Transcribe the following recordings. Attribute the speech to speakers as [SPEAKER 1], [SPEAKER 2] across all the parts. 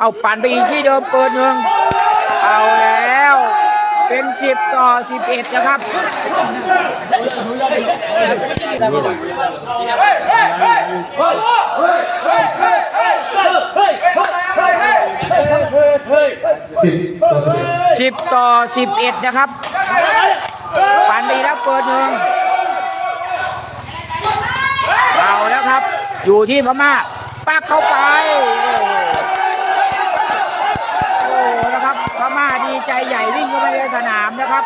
[SPEAKER 1] เอาปั่นไปอีกที่เดิมเปิดหนึ่งเอาแล้ว เป็นสิบต่อสิบเอ็ดนะครับ
[SPEAKER 2] สิบต่อสิบเอ็ด
[SPEAKER 1] นะครับปั่นไปแล้วเปิดหนึ่งเอาแล้วครับ อยู่ที่พม่าปักเข้าไป โอ้โหโอ้โหนะครับพม่าดี ใจใหญ่วิ่งเข้าไปในสนามนะครับ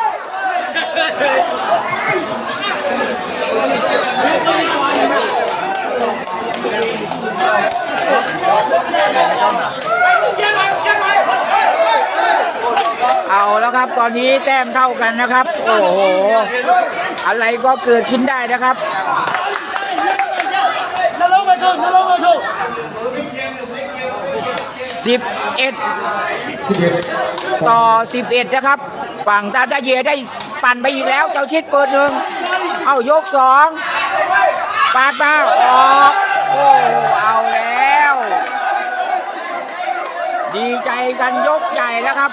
[SPEAKER 1] เอาแล้วครับตอนนี้แต้มเท่ากันนะครับ โอ้โห อะไรก็เกิดขึ้นได้นะครับ 11
[SPEAKER 2] สิบเอ็ด
[SPEAKER 1] ต่อ 11 นะครับ ฝั่งตาตาเยได้ปั่นไปอีกแล้ว เจ้าชิดเปิดหนึ่ง เอายกสองปาดมาออกโอ้เอาแล้ว ดีใจกันยกใหญ่แล้วครับ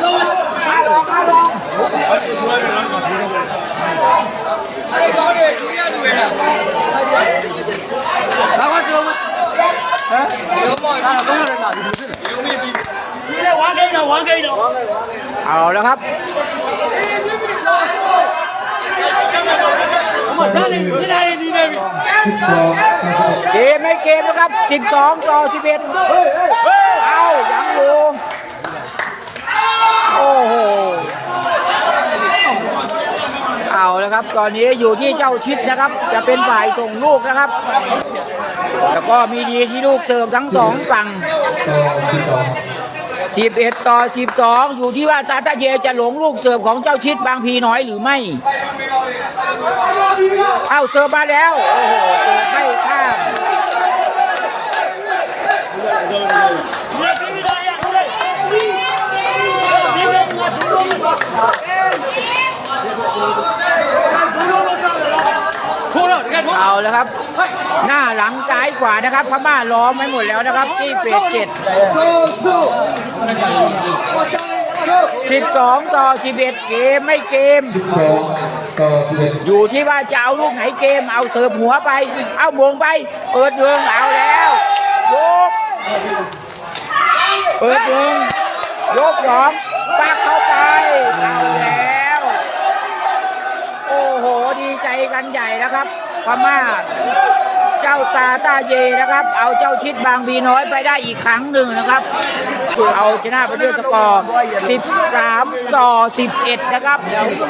[SPEAKER 3] ဒီ
[SPEAKER 1] เอาแล้วครับ
[SPEAKER 3] เกมในเกมนะครับ
[SPEAKER 2] สิบสองต่อสิบ
[SPEAKER 1] เอ็ดเอายังอยู่โอ้โห ครับ ตอนนี้อยู่ที่เจ้าชิดนะครับ จะเป็นฝ่ายส่งลูกนะครับ แล้วก็มีดีที่ลูกเสิร์ฟทั้งสองฝั่ง
[SPEAKER 2] สิบสอง
[SPEAKER 1] 11 ต่อ 12 อยู่ที่ว่าตาตาเยจะหลงลูกเสิร์ฟของเจ้าชิดบางพีน้อยหรือไม่ เอาเสิร์ฟมาแล้ว โอ้โหเสิร์ฟไม่ข้าม แล้วครับ หน้าหลังซ้ายขวานะครับพม่าล้อมไว้หมดแล้วนะครับ ที่เฟสเจ็ดสิบสองต่อสิบเอ็ดเกมไม่เกม
[SPEAKER 2] สิบสองต่อสิบเอ็ด
[SPEAKER 1] อยู่ที่ว่าจะเอาลูกไหนเกมเอาเสิร์ฟหัวไป เอามงไป เปิดเมืองเอาแล้วยกเปิดเมืองยกสองปักเข้าไปเอาแล้ว โอ้โหดีใจกันใหญ่นะครับ พม่า เจ้าตาตาเยนะครับ เอาเจ้าชิดบางบีน้อยไปได้อีกครั้งหนึ่งนะครับ เอาชนะไปด้วยสกอร์ 13 ต่อ 11 นะครับ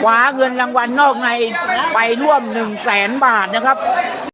[SPEAKER 1] คว้าเงินรางวัลนอกในไปร่วม 1 0 0 0 0แสนบาทนะครับ